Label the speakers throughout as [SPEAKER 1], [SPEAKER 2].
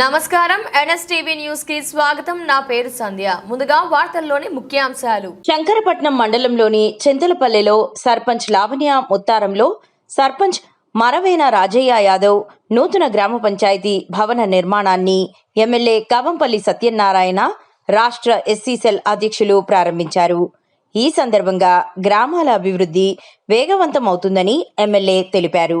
[SPEAKER 1] నమస్కారం. ఎన్ఎస్టీవీ న్యూస్కి స్వాగతం. నా పేరు సంధ్య. ముందుగా వార్తల్లోని ముఖ్యాంశాలు.
[SPEAKER 2] శంకరపట్నం మండలంలోని చింతలపల్లెలో సర్పంచ్ లావణ్య ముత్తారంలో సర్పంచ్ మరవేన రాజయ్య యాదవ్ నూతన గ్రామ పంచాయతీ భవన నిర్మాణాన్ని ఎమ్మెల్యే కవంపల్లి సత్యనారాయణ రాష్ట్ర ఎస్సీ సెల్ అధ్యక్షులు ప్రారంభించారు. ఈ సందర్భంగా గ్రామాల అభివృద్ధి వేగవంతం అవుతుందని ఎమ్మెల్యే తెలిపారు.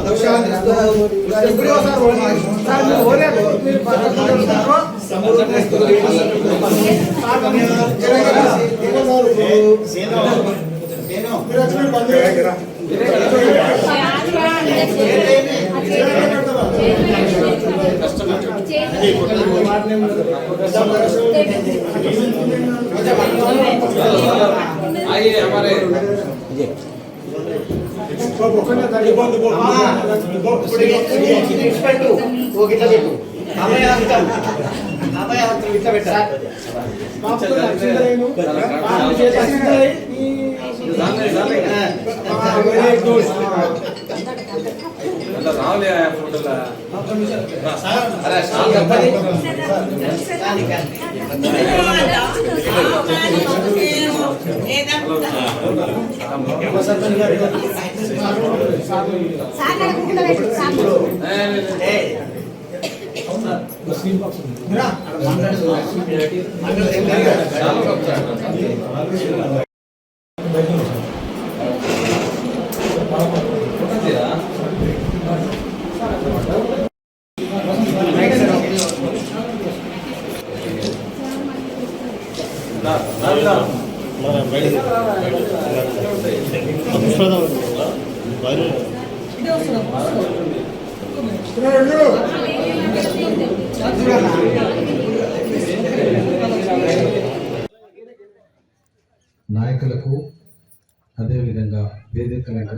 [SPEAKER 3] అటు సైడ్ అటు ఇటు వెళ్ళిపోరు. అమ్మ, అమ్మ ఇటే ఉన్నారు. ఇటుకి వెళ్ళండి. అమ్మ ఇటు రా, ఇటు రా. ఇది ఇది ఇది
[SPEAKER 4] అధికారంలో యోగ్యతా బలసి తిరస్కరో అదక్షా
[SPEAKER 5] నాయకులకు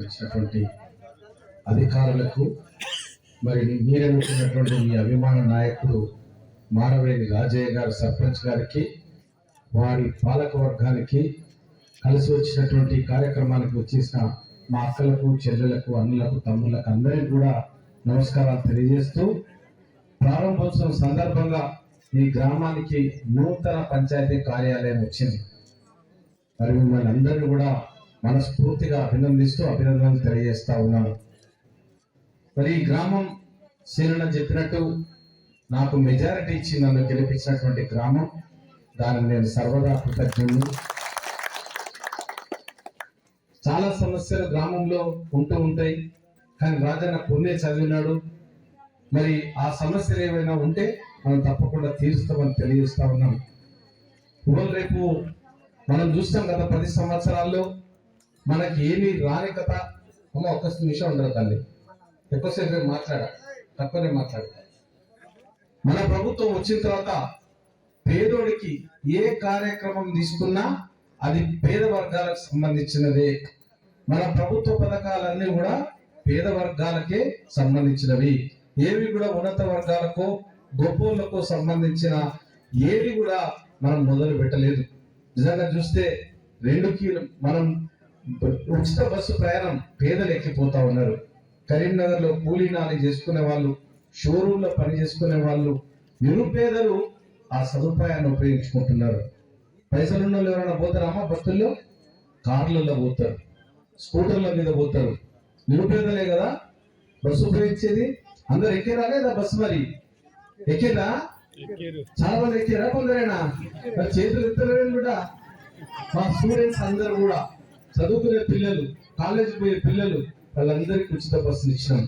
[SPEAKER 5] వచ్చినటువంటి అధికారులకు మరి మీరనుకున్నటువంటి మీ అభిమాన నాయకుడు మానవేణి రాజయ్య గారు సర్పంచ్ గారికి వారి పాలక వర్గానికి కలిసి వచ్చినటువంటి కార్యక్రమానికి వచ్చేసిన మా అక్కలకు చెల్లెలకు అన్నులకు తమ్ములకు అందరికీ కూడా నమస్కారాలు తెలియజేస్తూ ప్రారంభోత్సవం సందర్భంగా ఈ గ్రామానికి నూతన పంచాయతీ కార్యాలయం వచ్చింది. మరి మిమ్మల్ని అందరినీ కూడా మనస్ఫూర్తిగా అభినందిస్తూ అభినందనలు తెలియజేస్తా ఉన్నాను. మరి ఈ గ్రామం శీలన చెప్పినట్టు నాకు మెజారిటీ ఇచ్చి నన్ను గెలిపించినటువంటి గ్రామం దానికి నేను సర్వదా కృతజ్ఞుడు చాలా సమస్యలు గ్రామంలో ఉంటూ ఉంటాయి కానీ రాజన్న కొన్నే చదివినాడు. మరి ఆ సమస్యలు ఏమైనా ఉంటే మనం తప్పకుండా తీరుస్తామని తెలియజేస్తా ఉన్నాం ఇవాళ రేపు మనం చూస్తాం గత పది సంవత్సరాల్లో మనకి ఏమీ రాని కథ అమ్మ ఒక్క నిమిషం ఉండదు తల్లి. ఎక్కువసేపు మాట్లాడ? తక్కువనే మాట్లాడ. మన ప్రభుత్వం వచ్చిన తర్వాత పేదోడికి ఏ కార్యక్రమం తీసుకున్నా అది పేద వర్గాలకు సంబంధించినదే. మన ప్రభుత్వ పథకాలన్నీ కూడా పేద వర్గాలకే సంబంధించినవి. ఏవి కూడా ఉన్నత వర్గాలకు గొప్పోళ్ళకు సంబంధించిన ఏవి కూడా మనం మొదలు పెట్టలేదు నిజంగా చూస్తే రెండు కీలు మనం ఉచిత బస్సు ప్రయాణం పేదలు ఎక్కిపోతా ఉన్నారు. కరీంనగర్లో కూలీ నాలి చేసుకునే వాళ్ళు షోరూమ్లో పని చేసుకునే వాళ్ళు నిరుపేదలు ఆ సదుపాయాన్ని ఉపయోగించుకుంటున్నారు. పైసలు ఉన్న వాళ్ళు ఎవరైనా పోతారా అమ్మ బస్సుల్లో? కార్లలో పోతారు స్కూటర్ల మీద పోతారు. నిరుపేదలే కదా బస్సు ఉపయోగించేది? అందరు ఎక్కేరా లేదా బస్సు మరి? ఎక్కేదా చాలా మంది ఎక్కారా కొందరేనా? చేతులు ఎత్తలేరు కూడా మా స్టూడెంట్స్ అందరూ కూడా. చదువుకునే పిల్లలు కాలేజీకి పోయే పిల్లలు వాళ్ళందరికీ ఉచిత బస్సులు ఇచ్చినాం.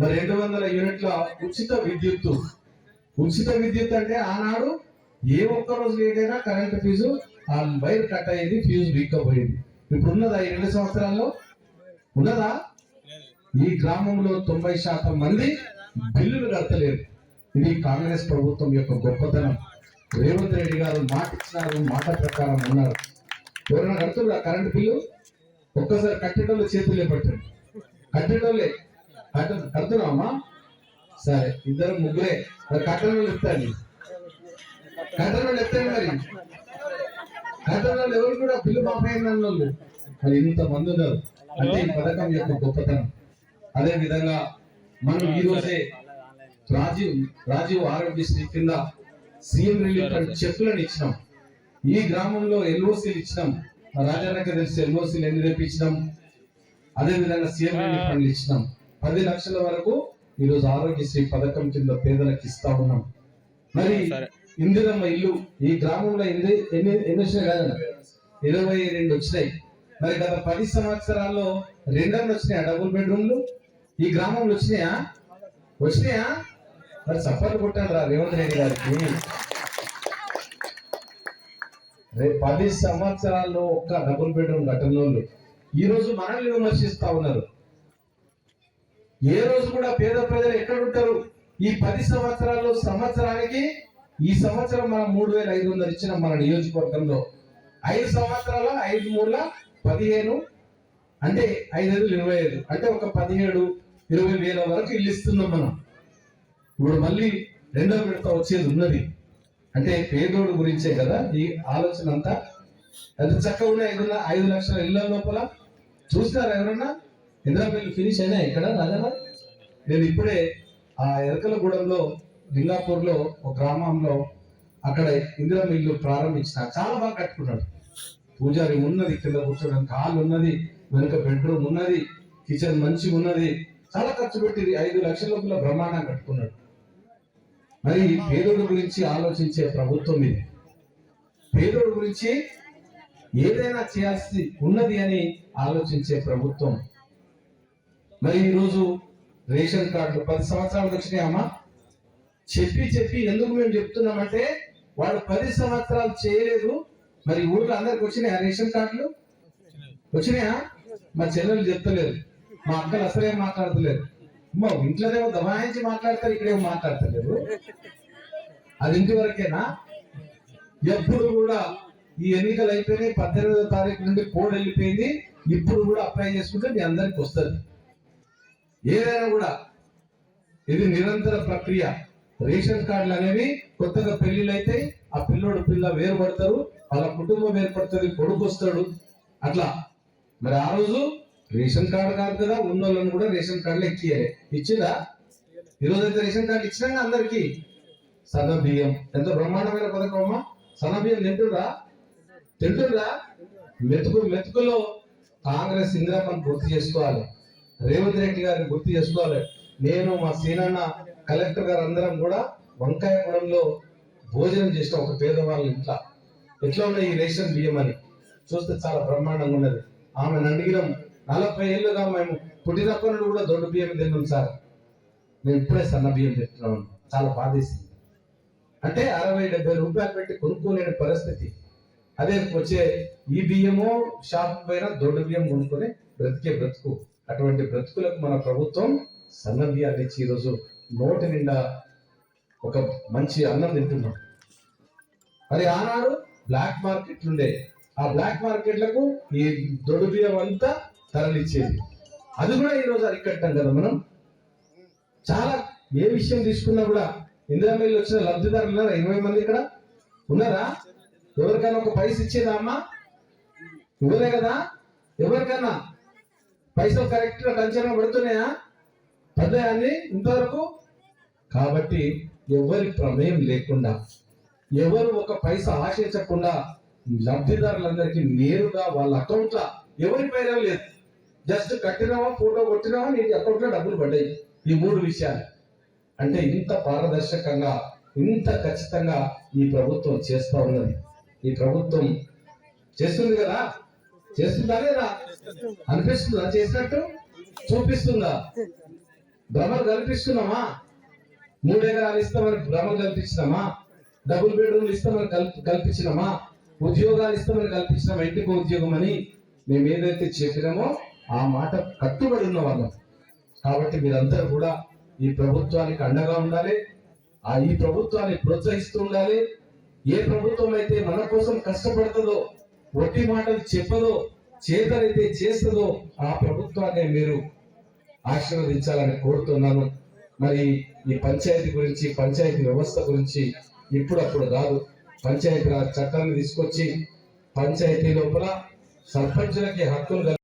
[SPEAKER 5] మరి రెండు వందల యూనిట్ల ఉచిత విద్యుత్తు. ఉచిత విద్యుత్ అంటే ఆనాడు ఏ ఒక్క రోజు లేదైనా కరెంట్ ఫీజు ఆ వైర్ కట్ అయ్యేది ఫీజు వీక్ అయింది ఇప్పుడు ఉన్నదా ఈ రెండు సంవత్సరాల్లో? ఉన్నదా? ఈ గ్రామంలో తొంభై శాతం మంది బిల్లులు కట్టలేరు ఇది కాంగ్రెస్ ప్రభుత్వం యొక్క గొప్పతనం. రేవంత్ రెడ్డి గారు మాట ఇచ్చినారు మాట ప్రకారం ఉన్నారు. ఎవరైనా కడుతున్నా కరెంట్ బిల్లు? ఒక్కసారి కట్టేటోళ్ళు చేతులే పట్టండి. కట్టేటోళ్ళే. కట్ట కడుతున్నామా సరే ఇద్దరు ముగ్గురే. మరి కట్టడం ఎత్తండి. కట్టడం ఎత్తండి మరి. కట్టడంలో ఎవరు కూడా బిల్లు మాపైన వాళ్ళు మరి ఇంత మంది ఉన్నారు. అంటే ఈ పథకం యొక్క గొప్పతనం. అదే విధంగా మనం ఈ రోజే రాజీవ్ రాజీవ్ ఆరోగ్యశ్రీ కింద సీఎం రిలీఫ్ చెక్కులను ఇచ్చినాం. ఈ గ్రామంలో ఎల్ఓసీలు ఇచ్చినాం. తెలిసి ఎల్ఓసీలు ఎన్ని తెప్పించినాం? అదే విధంగా సీఎం రిలీఫ్ ఫండ్ ఇచ్చినాం. పది లక్షల వరకు ఈ రోజు ఆరోగ్యశ్రీ పథకం కింద పేదలకు ఇస్తా ఉన్నాం. మరి ఇందిరమ్మ ఇల్లు ఈ గ్రామంలో ఎన్ని ఎన్ని ఎన్ని వచ్చినాయి కదా ఇరవై రెండు వచ్చినాయి. మరి గత పది సంవత్సరాల్లో రెండన్న వచ్చినాయా డబుల్ బెడ్రూమ్లు? ఈ గ్రామంలో వచ్చినాయా? వచ్చినాయా? మరి చప్పట్లు కొట్టాను రా రేవంత్ రెడ్డి గారికి. రేపు పది సంవత్సరాల్లో ఒక్క డబుల్ బెడ్రూమ్ కట్టనోళ్ళు ఈ రోజు మనల్ని విమర్శిస్తా ఉన్నారు. ఏ రోజు కూడా పేద ప్రజలు ఎక్కడ ఉంటారు ఈ పది సంవత్సరాల్లో సంవత్సరానికి ఈ సంవత్సరం మనం మూడు వేల ఐదు వందలు ఇచ్చిన మన నియోజకవర్గంలో. ఐదు సంవత్సరాల ఐదు మూడుల పదిహేను అంటే ఐదు ఐదు ఇరవై ఐదు అంటే ఒక పదిహేడు ఇరవై వేల వరకు ఇల్లు ఇస్తున్నాం మనం. ఇప్పుడు మళ్ళీ రెండో విడత వచ్చేది ఉన్నది. అంటే పేదోడు గురించే కదా ఈ ఆలోచన అంతా? ఎంత చక్కగా ఉన్నాయి ఐదు ఐదు లక్షల ఇళ్ళ లోపల? చూసినారు ఎవరన్నా? ఇంద్రాపల్లి ఫినిష్ అయినా ఇక్కడ రాజారా నేను ఇప్పుడే ఆ ఎరకలగూడెంలో లింగాపూర్లో ఒక గ్రామంలో అక్కడ ఇందిరా మిల్లు ప్రారంభించిన. చాలా బాగా కట్టుకున్నాడు. పూజారి ఉన్నది కింద కూర్చోడానికి హాల్ ఉన్నది వెనుక బెడ్రూమ్ ఉన్నది కిచెన్ మంచి ఉన్నది చాలా ఖర్చు పెట్టి ఐదు లక్షల లోపల బ్రహ్మాండం కట్టుకున్నాడు. మరి పేదోడు గురించి ఆలోచించే ప్రభుత్వం ఇది. పేదోడు గురించి ఏదైనా చేయాల్సి ఉన్నది అని ఆలోచించే ప్రభుత్వం. మరి ఈరోజు రేషన్ కార్డులు పది సంవత్సరాలకు వచ్చినాయమ్మా చెప్పి చెప్పి ఎందుకు మేము చెప్తున్నామంటే వాళ్ళు పది సంవత్సరాలు చేయలేదు. మరి ఊర్లో అందరికి వచ్చినాయా రేషన్ కార్డులు? వచ్చినాయా? మా చెల్లెలు చెప్తలేదు. మా అక్కలు అసలే మాట్లాడతలేరు మా ఇంట్లోనేమో దబాయించి మాట్లాడతారు ఇక్కడేమో మాట్లాడతలేరు. అది ఇంటి వరకేనా ఎప్పుడు కూడా ఈ ఎన్నికలు అయిపోయినాయి పద్దెనిమిదో తారీఖు నుండి కోడ్ వెళ్ళిపోయింది. ఇప్పుడు కూడా అప్లై చేసుకుంటే మీ అందరికి వస్తుంది. ఏదైనా కూడా ఇది నిరంతర ప్రక్రియ. రేషన్ కార్డులు అనేవి కొత్తగా పెళ్ళిళ్ళు అయితే ఆ పిల్లోడు పిల్ల వేరుపడతారు వాళ్ళ కుటుంబం ఏర్పడుతుంది కొడుకు వస్తాడు. అట్లా. మరి ఆ రోజు రేషన్ కార్డు కాదు కదా ఉన్న వాళ్ళని కూడా రేషన్ కార్డులు ఎక్కియాలి ఇచ్చిందా ఈరోజు అయితే రేషన్ కార్డు ఇచ్చినా అందరికి సన్న బియ్యం. ఎంత బ్రహ్మాండమైన పథకం అమ్మా. సన్న బియ్యం తింటురా తింటురా మెతుకు మెతుకులో కాంగ్రెస్ ఇందిరామని గుర్తు చేసుకోవాలి. రేవంత్ రెడ్డి గారిని గుర్తు చేసుకోవాలి. నేను మా సీనన్న కలెక్టర్ గారు అందరం కూడా వంకాయగూడెంలో భోజనం చేసిన ఒక పేదవాళ్ళ ఇంట్లో. ఎట్లా ఉన్నాయి ఈ రేషన్ బియ్యం అని? చూస్తే చాలా బ్రహ్మాండంగా ఉన్నది. ఆమెను అడిగినాం నలభై ఏళ్ళుగా మేము పుట్టినప్పటి కూడా దొడ్డు బియ్యం తిన్నాం సార్. మేము ఇప్పుడే సన్న బియ్యం తింటున్నాం చాలా బాధేసింది. అంటే అరవై డెబ్బై రూపాయలు పెట్టి కొనుక్కోలేని పరిస్థితి. అదే వచ్చే ఈ బియ్యము షాప్ పైన దొడ్డు బియ్యం కొనుక్కొని బ్రతికే బ్రతుకు. అటువంటి బ్రతుకులకు మన ప్రభుత్వం సన్న బియ్యాన్ని ఇచ్చి ఈరోజు నోటి నిండా ఒక మంచి అన్నం తింటున్నాం. మరి ఆనాడు బ్లాక్ మార్కెట్లు ఉండే. ఆ బ్లాక్ మార్కెట్లకు ఈ దొడ్డు బియ్యం అంతా తరలిచ్చేది. అది కూడా ఈరోజు అరికట్టాం కదా మనం. చాలా ఏ విషయం తీసుకున్నా కూడా ఇందిరా మిల్లు వచ్చిన లబ్ధిదారులు ఉన్నారా ఇరవై మంది ఇక్కడ ఉన్నారా? ఎవరికైనా ఒక పైస ఇచ్చేదా అమ్మా? ఇవ్వలే కదా? ఎవరికైనా పైసలు కరెక్ట్గా కంచెన పడుతున్నాయా పడ్డాయని ఇంతవరకు? కాబట్టి ఎవరి ప్రమేయం లేకుండా ఎవరు ఒక పైసా ఆశించకుండా లబ్ధిదారులందరికీ నేరుగా వాళ్ళ అకౌంట్ ఎవరి పేరే లేదు. జస్ట్ కట్టినావా ఫోటో కొట్టినావా నీ అకౌంట్లో డబ్బులు పడ్డాయి. ఈ మూడు విషయాలు. అంటే ఇంత పారదర్శకంగా ఇంత ఖచ్చితంగా ఈ ప్రభుత్వం చేస్తూ ఉన్నది. ఈ ప్రభుత్వం చేస్తుంది కదా? చేస్తుందా లేదా? అనిపిస్తుందా? చేసినట్టు? చూపిస్తుందా? భ్రమలు కల్పిస్తున్నామా? మూడు ఎకరాలు ఇస్తామని భ్రమలు కల్పించినామా? డబుల్ బెడ్రూమ్ ఇస్తామని కల్ప కల్పించినామా? ఉద్యోగాలు ఇస్తామని కల్పించినామా? ఇంటికి ఉద్యోగం అని మేము ఏదైతే చెప్పినామో ఆ మాట కట్టుబడి ఉన్న వాళ్ళం. కాబట్టి మీరందరూ కూడా ఈ ప్రభుత్వానికి అండగా ఉండాలి. ఆ ఈ ప్రభుత్వాన్ని ప్రోత్సహిస్తూ ఉండాలి. ఏ ప్రభుత్వం అయితే మన కోసం కష్టపడుతుందో ఒట్టి మాటలు చెప్పదో చేతనైతే చేస్తుందో ఆ ప్రభుత్వాన్ని మీరు ఆశీర్వదించాలని కోరుతున్నాను. మరి ఈ పంచాయతీ గురించి పంచాయతీ వ్యవస్థ గురించి ఇప్పుడప్పుడు కాదు. పంచాయతీ రాజ్ చట్టాన్ని తీసుకొచ్చి పంచాయతీ లోపల సర్పంచులకి హక్కులు